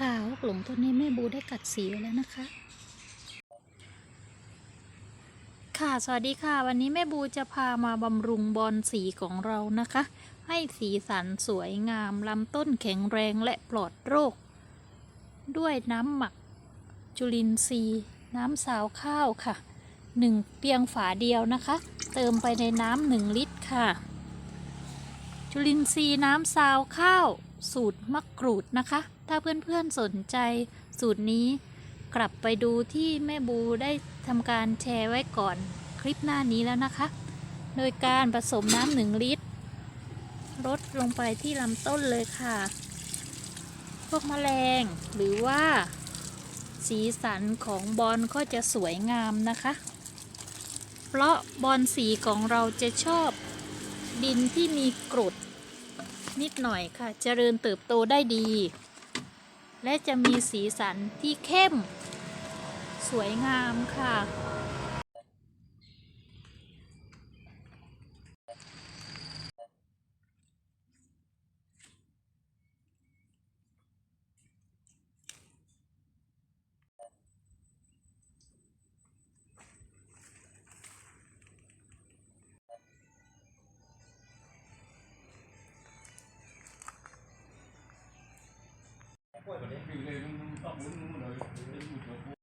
ค่ะฮกหลงตัวนี้แม่บูได้กัดสีไว้แล้วนะคะ ค่ะสวัสดีค่ะ วันนี้แม่บูจะพามาบำรุงบอลสีของเรานะคะ ให้สีสันสวยงามลำต้นแข็งแรงและปลอดโรค ด้วยน้ำหมัก จุลินทรีย์ น้ำสาวข้าวค่ะหนึ่งเพียงฝาเดียวนะคะ เติมไปในน้ำหนึ่งลิตรค่ะ จุลินทรีย์น้ำซาวข้าว สูตรมะกรูดนะคะ ถ้าเพื่อนๆสนใจสูตรนี้กลับไปดูที่แม่บูได้ทำการแชร์ไว้ก่อนคลิปหน้านี้แล้วนะคะ โดยการผสมน้ำหนึ่งลิตรลดลงไปที่ลำต้นเลยค่ะ พวกแมลงหรือว่า สีสันของบอลก็จะสวยงามนะคะ เพราะบอลสีของเราจะชอบดินที่มีกรด นิดหน่อยค่ะ เจริญเติบโตได้ดี และจะมีสีสันที่เข้ม สวยงามค่ะ Đây không có muốn nói.